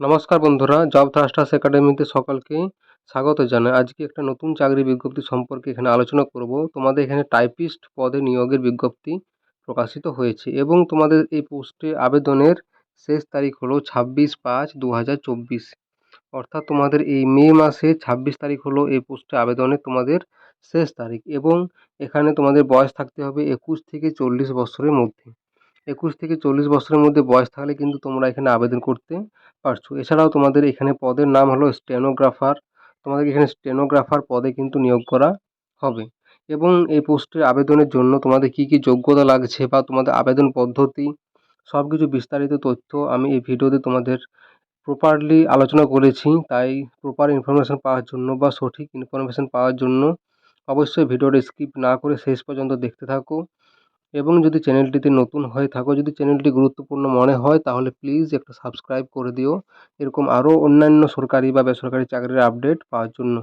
নমস্কার বন্ধুরা job thrusters একাডেমিতে সকলকে স্বাগত জানাই। আজকে একটা নতুন চাকরি বিজ্ঞপ্তি সম্পর্কে এখানে আলোচনা করব। তোমাদের এখানে টাইপিস্ট পদে নিয়োগের বিজ্ঞপ্তি প্রকাশিত হয়েছে এবং তোমাদের এই পোস্টে আবেদনের শেষ তারিখ হলো ছাব্বিশ পাঁচ দু অর্থাৎ তোমাদের এই মে মাসে ছাব্বিশ তারিখ হলো এই পোস্টে আবেদনের তোমাদের শেষ তারিখ এবং এখানে তোমাদের বয়স থাকতে হবে একুশ থেকে চল্লিশ বছরের মধ্যে। একুশ থেকে চল্লিশ বছরের মধ্যে বয়স থাকলে কিন্তু তোমরা এখানে আবেদন করতে পারছ। এছাড়াও তোমাদের এখানে পদের নাম হলো স্টেনোগ্রাফার। তোমাদের এখানে স্টেনোগ্রাফার পদে কিন্তু নিয়োগ করা হবে। এবং এই পোস্টের আবেদনের জন্য তোমাদের কী কী যোগ্যতা লাগছে বা তোমাদের আবেদন পদ্ধতি সব কিছু বিস্তারিত তথ্য আমি এই ভিডিওতে তোমাদের প্রপারলি আলোচনা করেছি। তাই প্রপার ইনফরমেশান পাওয়ার জন্য বা সঠিক ইনফরমেশান পাওয়ার জন্য অবশ্যই ভিডিওটা স্কিপ না করে শেষ পর্যন্ত দেখতে থাকো। এবং যদি চ্যানেলটিতে নতুন হয়ে থাকো, যদি চ্যানেলটি গুরুত্বপূর্ণ মনে হয়, তাহলে প্লিজ একটা সাবস্ক্রাইব করে দিও। এরকম আরও অন্যান্য সরকারি বা বেসরকারি চাকরির আপডেট পাওয়ার জন্য।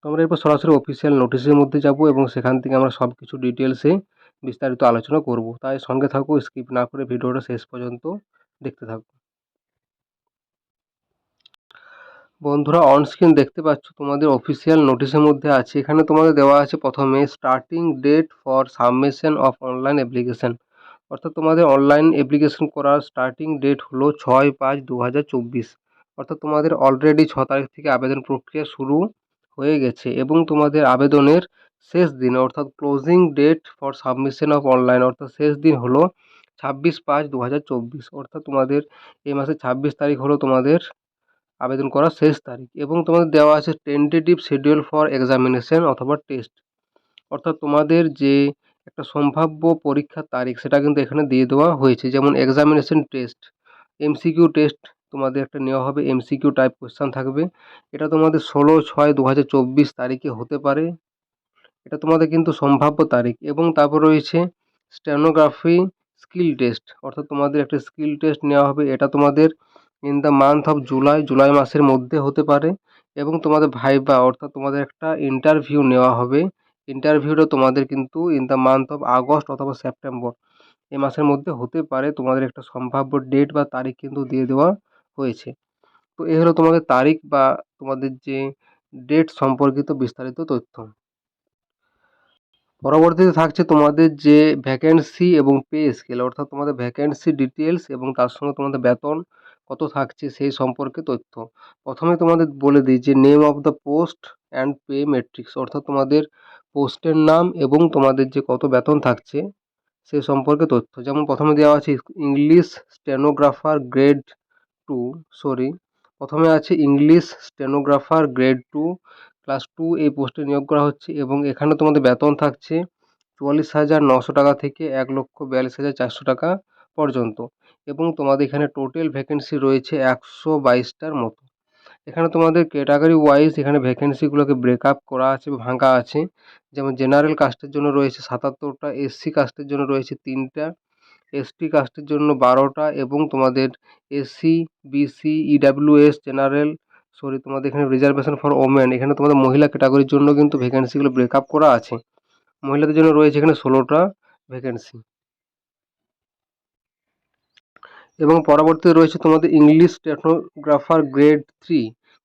তো আমরা এরপর সরাসরি অফিসিয়াল নোটিশের মধ্যে যাব এবং সেখান থেকে আমরা সব কিছু ডিটেলসে বিস্তারিত আলোচনা করব। তাই সঙ্গে থাকো স্কিপ না করে ভিডিওটা শেষ পর্যন্ত দেখতে থাকো। বন্ধুরা অন স্ক্রিন দেখতে পাচ্ছ, তোমাদের অফিসিয়াল নোটিশের মধ্যে আছে। এখানে তোমাদের দেওয়া আছে প্রথমে starting date for submission of online application অর্থাৎ তোমাদের অনলাইন অ্যাপ্লিকেশন করার স্টার্টিং ডেট হলো ছয় পাঁচ দু হাজার চব্বিশ। অর্থাৎ তোমাদের অলরেডি ছ তারিখ থেকে আবেদন প্রক্রিয়া শুরু হয়ে গেছে এবং তোমাদের আবেদনের শেষ দিন, অর্থাৎ closing date for submission of online অর্থাৎ শেষ দিন হলো ছাব্বিশ পাঁচ দু হাজার চব্বিশ। অর্থাৎ তোমাদের এই মাসের ছাব্বিশ তারিখ হলো তোমাদের আবেদন করার শেষ তারিখ এবং তোমাদের দেওয়া আছে টেন্টেটিভ শিডিউল ফর এক্সামিনেশন অথবা টেস্ট অর্থাৎ তোমাদের যে একটা সম্ভাব্য পরীক্ষার তারিখ, সেটা কিন্তু এখানে দিয়ে দেওয়া হয়েছে। যেমন এক্সামিনেশন টেস্ট এমসিকিউ টেস্ট তোমাদের একটা নেওয়া হবে। এমসিকিউ টাইপ কোয়েশ্চান থাকবে। এটা তোমাদের ষোলো ছয় দু তারিখে হতে পারে। এটা তোমাদের কিন্তু সম্ভাব্য তারিখ এবং তারপর রয়েছে স্টেনোগ্রাফি স্কিল টেস্ট অর্থাৎ তোমাদের একটা স্কিল টেস্ট নেওয়া হবে। এটা তোমাদের in the month of July July মাসের মধ্যে হতে পারে এবং তোমাদের ভাইবা অর্থাৎ তোমাদের একটা ইন্টারভিউ নেওয়া হবে। ইন্টারভিউটা তোমাদের কিন্তু in the month of August অথবা সেপ্টেম্বর এ মাসের মধ্যে হতে পারে। তোমাদের একটা সম্ভাব্য ডেট বা তারিখ কিন্তু দিয়ে দেওয়া হয়েছে। তো এ হলো তোমাদের তারিখ বা তোমাদের যে ডেট সম্পর্কিত বিস্তারিত তথ্য। পরবর্তীতে থাকছে তোমাদের যে ভ্যাকেন্সি এবং পে স্কেল অর্থাৎ তোমাদের ভ্যাকেন্সি ডিটেলস এবং তার সঙ্গে তোমাদের বেতন কত থাকছে সেই সম্পর্কে তথ্য। প্রথমে তোমাদের বলে দিই যে name of the post and pay matrix অর্থাৎ তোমাদের পোস্টের নাম এবং তোমাদের যে কত বেতন থাকছে সে সম্পর্কে তথ্য। যেমন প্রথমে দেওয়া আছে English stenographer grade two sorry প্রথমে আছে English stenographer grade two class two এই পোস্টে নিয়োগ করা হচ্ছে এবং এখানে তোমাদের বেতন থাকছে চুয়াল্লিশ হাজার নশো টাকা থেকে এক লক্ষ বিয়াল্লিশ হাজার চারশো টাকা পর্যন্ত। এবং তোমাদের এখানে টোটাল ভ্যাকেন্সি রয়েছে একশো বাইশটার মতো। এখানে তোমাদের ক্যাটাগরি ওয়াইজ এখানে ভ্যাকেন্সিগুলোকে ব্রেক আপ করা আছে ভাঙা আছে। যেমন জেনারেল কাস্টের জন্য রয়েছে সাতাত্তরটা এসসি কাস্টের জন্য রয়েছে তিনটা এসটি কাস্টের জন্য বারোটা এবং তোমাদের SC BC EWS general sorry তোমাদের এখানে রিজার্ভেশন ফর ওমেন এখানে তোমাদের মহিলা ক্যাটাগরির জন্য কিন্তু ভ্যাকেন্সিগুলো ব্রেক আপ করা আছে। মহিলাদের জন্য রয়েছে এখানে ষোলোটা ভ্যাকেন্সি এবং পরবর্তীতে রয়েছে তোমাদের English stenographer grade three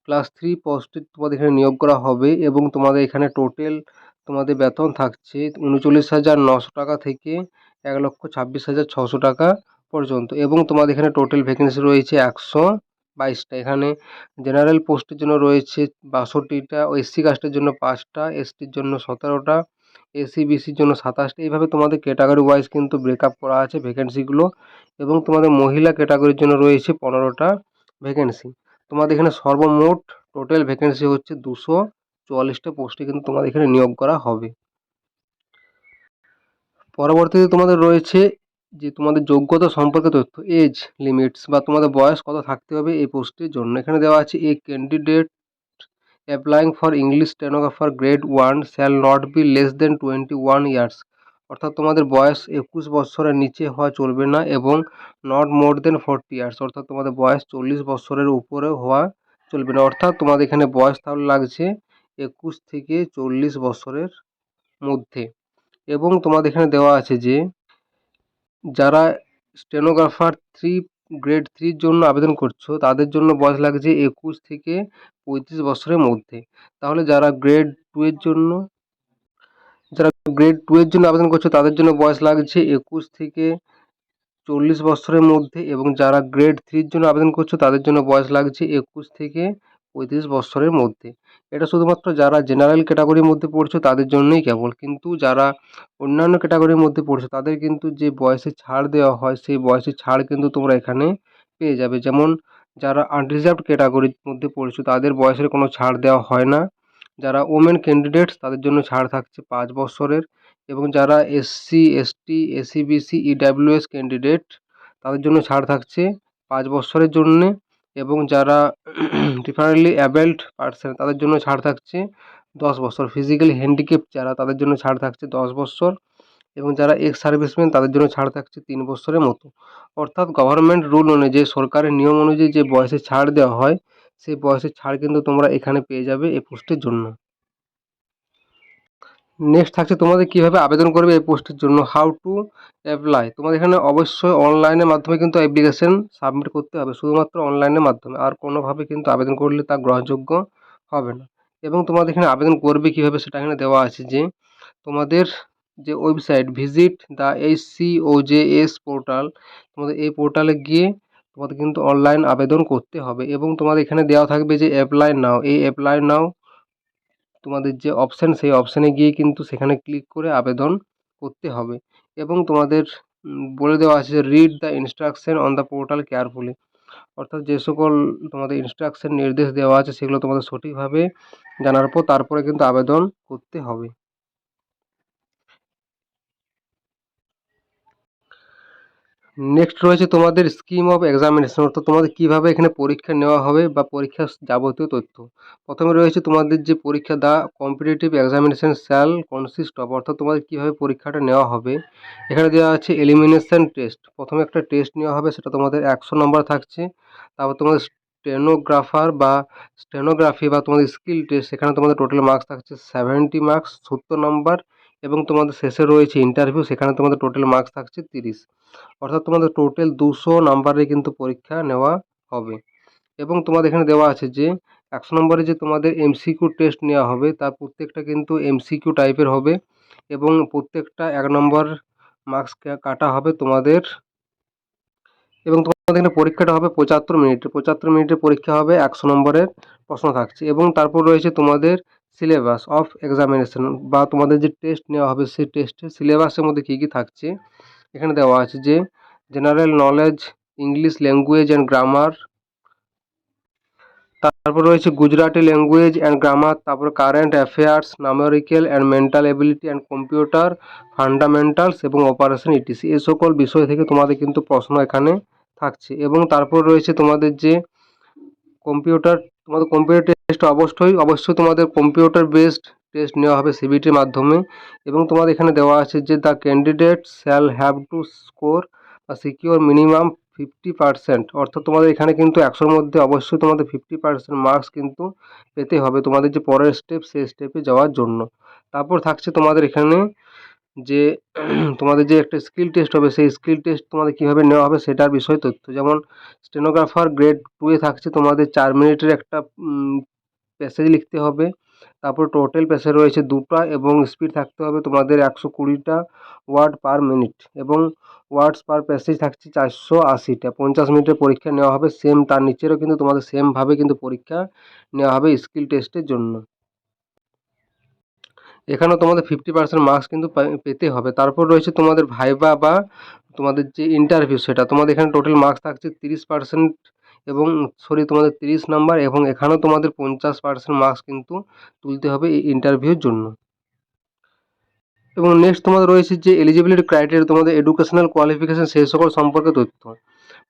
class three পোস্টে তোমাদের এখানে নিয়োগ করা হবে এবং তোমাদের এখানে টোটাল তোমাদের বেতন থাকছে উনচল্লিশ হাজার নশো টাকা থেকে এক লক্ষ ছাব্বিশ হাজার ছশো টাকা পর্যন্ত এবং তোমাদের এখানে টোটাল ভ্যাকেন্সি রয়েছে একশো বাইশটা। এখানে জেনারেল পোস্টের জন্য রয়েছে বাষট্টিটা এসসি কাস্টের জন্য পাঁচটা এসটির জন্য সতেরোটা এসসি বিসির জন্য সাতাশটা। এইভাবে তোমাদের ক্যাটাগরি ওয়াইজ কিন্তু ব্রেকআপ করা আছে ভ্যাকেন্সিগুলো এবং তোমাদের মহিলা ক্যাটাগরির জন্য রয়েছে পনেরোটা ভ্যাকেন্সি তোমাদের এখানে সর্বমোট টোটাল ভ্যাকেন্সি হচ্ছে দুশো চুয়াল্লিশটা পোস্টে কিন্তু তোমাদের এখানে নিয়োগ করা হবে। পরবর্তীতে তোমাদের রয়েছে যে তোমাদের যোগ্যতা সম্পর্কে তথ্য এজ লিমিটস বা তোমাদের বয়স কত থাকতে হবে এই পোস্টের জন্য। এখানে দেওয়া আছে a candidate applying for English stenographer grade one shall not be less than twenty one years অর্থাৎ তোমাদের বয়স একুশ বছরের নিচে হওয়া চলবে না এবং not more than forty years অর্থাৎ তোমাদের বয়স চল্লিশ বছরের উপরে হওয়া চলবে না। অর্থাৎ তোমাদের এখানে বয়স তাহলে লাগছে একুশ থেকে চল্লিশ বছরের মধ্যে। এবং তোমাদের এখানে দেওয়া আছে যে, যারা স্টেনোগ্রাফার থ্রি গ্রেড থ্রির জন্য আবেদন করছ, তাদের জন্য বয়স লাগছে একুশ থেকে পঁয়ত্রিশ বছরের মধ্যে। তাহলে যারা গ্রেড টু জন্য, যারা গ্রেড টু জন্য আবেদন করছ, তাদের জন্য বয়স লাগছে একুশ থেকে চল্লিশ বছরের মধ্যে এবং যারা গ্রেড থ্রির জন্য আবেদন করছ, তাদের জন্য বয়স লাগছে একুশ থেকে পঁয়ত্রিশ বছরের মধ্যে। এটা শুধুমাত্র যারা জেনারেল ক্যাটাগরির মধ্যে পড়ছো তাদের জন্যই কেবল। কিন্তু যারা অন্যান্য ক্যাটাগরির মধ্যে পড়ছো তাদের কিন্তু যে বয়সে ছাড় দেওয়া হয়, সেই বয়সের ছাড় কিন্তু তোমরা এখানে পেয়ে যাবে। যেমন যারা আনরিজার্ভড ক্যাটাগরির মধ্যে পড়ছো তাদের বয়সের কোনো ছাড় দেওয়া হয় না। যারা ওমেন ক্যান্ডিডেটস তাদের জন্য ছাড় থাকছে পাঁচ বছরের। এবং যারা SC ST SC BC EWS candidate তাদের জন্য ছাড় থাকছে পাঁচ বছরের জন্যে। এবং যারা ডিফারেন্টলি অ্যাবেল্ড পার্সন তাদের জন্য ছাড় থাকছে দশ বছর। ফিজিক্যালি হ্যান্ডিক্যাপ যারা, তাদের জন্য ছাড় থাকছে দশ বছর। এবং যারা এক্স সার্ভিসম্যান তাদের জন্য ছাড় থাকছে তিন বছরের মতো। অর্থাৎ গভর্নমেন্ট রুল অনুযায়ী, সরকারের নিয়ম অনুযায়ী যে বয়সে ছাড় দেওয়া হয়, সেই বয়সের ছাড় কিন্তু তোমরা এখানে পেয়ে যাবে এই পোস্টের জন্য। নেক্সট থাকছে তোমাদের কীভাবে আবেদন করবে এই পোস্টের জন্য হাউ টু অ্যাপ্লাই তোমাদের এখানে অবশ্যই অনলাইনের মাধ্যমে কিন্তু অ্যাপ্লিকেশন সাবমিট করতে হবে, শুধুমাত্র অনলাইনের মাধ্যমে, আর কোনোভাবে কিন্তু আবেদন করলে তা গ্রহণযোগ্য হবে না। এবং তোমাদের এখানে আবেদন করবে কীভাবে সেটা এখানে দেওয়া আছে যে, তোমাদের যে website visit the H C O J S portal তোমাদের এই পোর্টালে গিয়ে তোমাদের কিন্তু অনলাইন আবেদন করতে হবে। এবং তোমাদের এখানে দেওয়া থাকবে যে অ্যাপ্লাই নাও এই অ্যাপ্লাই নাও তোমাদের যে অপশান সেই অপশানে গিয়ে কিন্তু সেখানে ক্লিক করে আবেদন করতে হবে। এবং তোমাদের বলে দেওয়া আছে যে read the instruction on the portal carefully অর্থাৎ যে সকল তোমাদের ইনস্ট্রাকশান নির্দেশ দেওয়া আছে, সেগুলো তোমাদের সঠিকভাবে জানার পর তারপরে কিন্তু আবেদন করতে হবে। নেক্সট রয়েছে তোমাদের স্কিম অফ এক্সামিনেশন অর্থাৎ তোমাদের কীভাবে এখানে পরীক্ষা নেওয়া হবে বা পরীক্ষার যাবতীয় তথ্য। প্রথমে রয়েছে তোমাদের যে পরীক্ষা the competitive examination shall consist of অর্থাৎ তোমাদের কীভাবে পরীক্ষাটা নেওয়া হবে। এখানে দেওয়া আছে এলিমিনেশন টেস্ট প্রথমে একটা টেস্ট নেওয়া হবে, সেটা তোমাদের একশো নম্বর থাকছে। তারপর তোমাদের স্টেনোগ্রাফার বা স্টেনোগ্রাফি বা তোমাদের স্কিল টেস্ট সেখানে তোমাদের টোটাল মার্কস থাকছে সেভেন্টি মার্কস সত্তর নম্বর এবং তোমাদের শেষে রয়েছে ইন্টারভিউ সেখানে তোমাদের টোটাল মার্কস থাকছে তিরিশ। অর্থাৎ তোমাদের টোটাল দুশো নাম্বারে কিন্তু পরীক্ষা নেওয়া হবে। এবং তোমাদের এখানে দেওয়া আছে যে, একশো নম্বরে যে তোমাদের এমসিকিউ টেস্ট নেওয়া হবে, তার প্রত্যেকটা কিন্তু এমসিকিউ টাইপের হবে এবং প্রত্যেকটা এক নম্বর মার্কস কাটা হবে তোমাদের এবং তোমাদের এখানে পরীক্ষাটা হবে পঁচাত্তর মিনিট। পঁচাত্তর মিনিটের পরীক্ষা হবে, একশো নম্বরের প্রশ্ন থাকছে এবং তারপর রয়েছে তোমাদের সিলেবাস অফ এক্সামিনেশন বা তোমাদের যে টেস্ট নেওয়া হবে সেই টেস্টের সিলেবাসের মধ্যে কী কী থাকছে? এখানে দেওয়া আছে যে general knowledge English language and grammar তারপর রয়েছে গুজরাটি ল্যাঙ্গুয়েজ অ্যান্ড গ্রামার তারপর current affairs numerical and mental ability and computer fundamentals এবং অপারেশন ইটিসি এ সকল বিষয় থেকে তোমাদের কিন্তু প্রশ্ন এখানে থাকছে। এবং তারপর রয়েছে তোমাদের যে কম্পিউটার তোমাদের কম্পিউটার টেস্ট অবশ্যই অবশ্যই তোমাদের কম্পিউটার বেসড টেস্ট নেওয়া হবে সিবিটির মাধ্যমে এবং তোমাদের এখানে দেওয়া আছে যে the candidate shall have to score বা সিকিওর মিনিমাম ফিফটি পার্সেন্ট অর্থাৎ তোমাদের এখানে কিন্তু একশোর মধ্যে অবশ্যই তোমাদের ফিফটি পার্সেন্ট মার্কস কিন্তু পেতে হবে তোমাদের যে পরের স্টেপ সেই স্টেপে যাওয়ার জন্য। তারপর থাকছে তোমাদের এখানে যে তোমাদের যে একটা স্কিল টেস্ট হবে, সেই স্কিল টেস্ট তোমাদের কীভাবে নেওয়া হবে সেটার বিষয় তথ্য। যেমন স্টেনোগ্রাফার গ্রেড টুয়ে থাকছে, তোমাদের চার মিনিটের একটা প্যাসেজ লিখতে হবে। তারপর টোটাল প্যাসেজ রয়েছে দুটো এবং স্পিড থাকতে হবে তোমাদের একশো কুড়িটা ওয়ার্ড পার মিনিট এবং ওয়ার্ডস পার প্যাসেজ থাকছে চারশো আশিটা। পঞ্চাশ মিনিটের পরীক্ষা নেওয়া হবে সেম তার নিচেরও কিন্তু তোমাদের সেমভাবে কিন্তু পরীক্ষা নেওয়া হবে স্কিল টেস্টের জন্য। এখানেও তোমাদের ফিফটি পার্সেন্ট মার্কস কিন্তু পেতে হবে। তারপর রয়েছে তোমাদের ভাইবা বা তোমাদের যে ইন্টারভিউ সেটা। তোমাদের এখানে টোটাল মার্কস থাকছে তিরিশ পার্সেন্ট এবং সরি তোমাদের তিরিশ নাম্বার এবং এখানেও তোমাদের পঞ্চাশ পার্সেন্ট মার্কস কিন্তু তুলতে হবে এই ইন্টারভিউর জন্য। এবং নেক্সট তোমাদের রয়েছে যে এলিজিবিলিটি ক্রাইটেরিয়া তোমাদের এডুকেশনাল কোয়ালিফিকেশান সেই সকল সম্পর্কে তথ্য।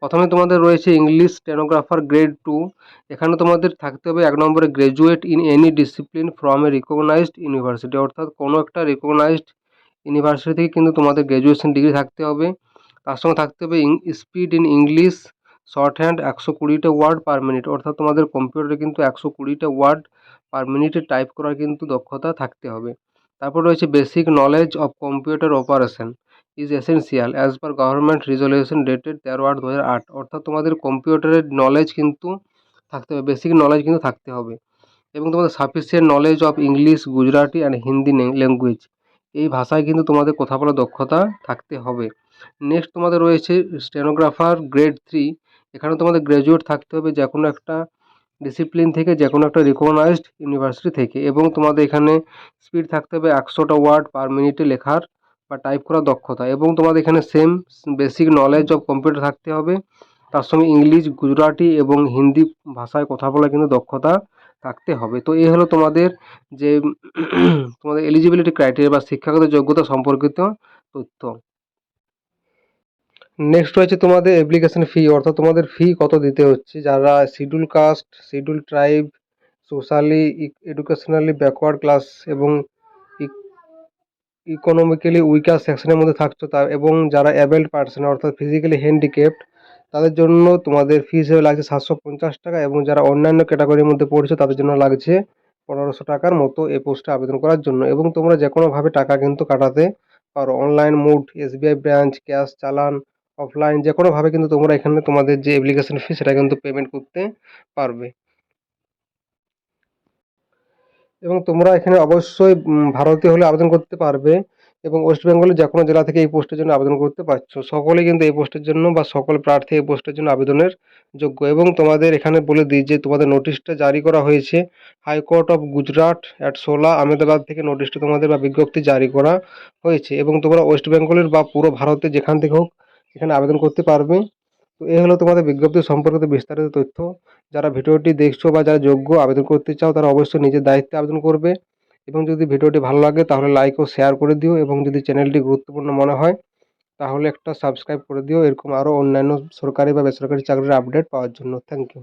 প্রথমে তোমাদের রয়েছে ইংলিশ স্টেনোগ্রাফার গ্রেড টু এখানে তোমাদের থাকতে হবে এক নম্বরে graduate in any discipline from a recognised university অর্থাৎ কোনো একটা রিকগনাইজড ইউনিভার্সিটি থেকে কিন্তু তোমাদের গ্র্যাজুয়েশন ডিগ্রি থাকতে হবে। তার সঙ্গে থাকতে হবে speed in English shorthand একশো কুড়িটা ওয়ার্ড পার মিনিট অর্থাৎ তোমাদের কম্পিউটারে কিন্তু একশো কুড়িটা ওয়ার্ড পার মিনিটে টাইপ করার কিন্তু দক্ষতা থাকতে হবে। তারপর রয়েছে basic knowledge of computer operation is essential as per government resolution dated তেরো আট দু হাজার আট। অর্থাৎ তোমাদের কম্পিউটারের নলেজ কিন্তু থাকতে হবে বেসিক নলেজ কিন্তু থাকতে হবে। এবং তোমাদের sufficient knowledge of English Gujarati and Hindi language এই ভাষায় কিন্তু তোমাদের কথা বলার দক্ষতা থাকতে হবে। নেক্সট তোমাদের রয়েছে স্টেনোগ্রাফার গ্রেড থ্রি এখানে তোমাদের গ্র্যাজুয়েট থাকতে হবে যে কোনো একটা ডিসিপ্লিন থেকে, যে কোনো একটা রিকগনাইজড ইউনিভার্সিটি থেকে। এবং তোমাদের এখানে স্পিড থাকতে হবে একশোটা ওয়ার্ড পার মিনিটে লেখার বা টাইপ করার দক্ষতা এবং তোমাদের এখানে same basic knowledge of computer থাকতে হবে। তার সঙ্গে ইংলিশ গুজরাটি এবং হিন্দি ভাষায় কথা বলার কিন্তু দক্ষতা থাকতে হবে। তো এই হলো তোমাদের যে তোমাদের এলিজিবিলিটি ক্রাইটেরিয়া বা শিক্ষাগত যোগ্যতা সম্পর্কিত তথ্য। নেক্সট রয়েছে তোমাদের অ্যাপ্লিকেশন ফি অর্থাৎ তোমাদের ফি কত দিতে হচ্ছে? যারা schedule caste schedule tribe socially educationally backward class এবং ইকোনমিক্যালি উইকার সেকশনের মধ্যে থাকছো তা এবং যারা অ্যাবেল্ড পার্সন অর্থাৎ ফিজিক্যালি হ্যান্ডিক্যাপড তাদের জন্য তোমাদের ফি হিসেবে লাগছে সাতশো পঞ্চাশ টাকা, এবং যারা অন্যান্য ক্যাটাগরির মধ্যে পড়ছে, তাদের জন্য লাগছে পনেরোশো টাকার মতো এই পোস্টে আবেদন করার জন্য। এবং তোমরা যে কোনোভাবে টাকা কিন্তু কাটাতে পারো। Online mode SBI branch cash challan offline যে কোনোভাবে কিন্তু তোমরা এখানে তোমাদের যে অ্যাপ্লিকেশন ফি সেটা কিন্তু পেমেন্ট করতে পারবে। এবং তোমরা এখানে অবশ্যই ভারতীয় হলে আবেদন করতে পারবে এবং ওয়েস্ট বেঙ্গলের যে কোনো জেলা থেকে এই পোস্টের জন্য আবেদন করতে পারছ। সকলেই কিন্তু এই পোস্টের জন্য বা সকল প্রার্থী এই পোস্টের জন্য আবেদনের যোগ্য। এবং তোমাদের এখানে বলে দিই যে তোমাদের নোটিশটা জারি করা হয়েছে, হাইকোর্ট অফ গুজরাট অ্যাট সোলা আহমেদাবাদ থেকে নোটিশটা তোমাদের বা বিজ্ঞপ্তি জারি করা হয়েছে। এবং তোমরা ওয়েস্ট বেঙ্গলের বা পুরো ভারতে যেখান থেকে হোক এখানে আবেদন করতে পারবে। তো এই হলো তোমাদের বিজ্ঞপ্তি সম্পর্কিত বিস্তারিত তথ্য। যারা ভিডিওটি দেখছ বা যারা যোগ্য আবেদন করতে চাও, তারা অবশ্যই নিজের দায়িত্বে আবেদন করবে। এবং যদি ভিডিওটি ভালো লাগে, তাহলে লাইক ও শেয়ার করে দিও। এবং যদি চ্যানেলটি গুরুত্বপূর্ণ মনে হয়, তাহলে একটা সাবস্ক্রাইব করে দিও। এরকম আরও অন্যান্য সরকারি বা বেসরকারি চাকরির আপডেট পাওয়ার জন্য। Thank you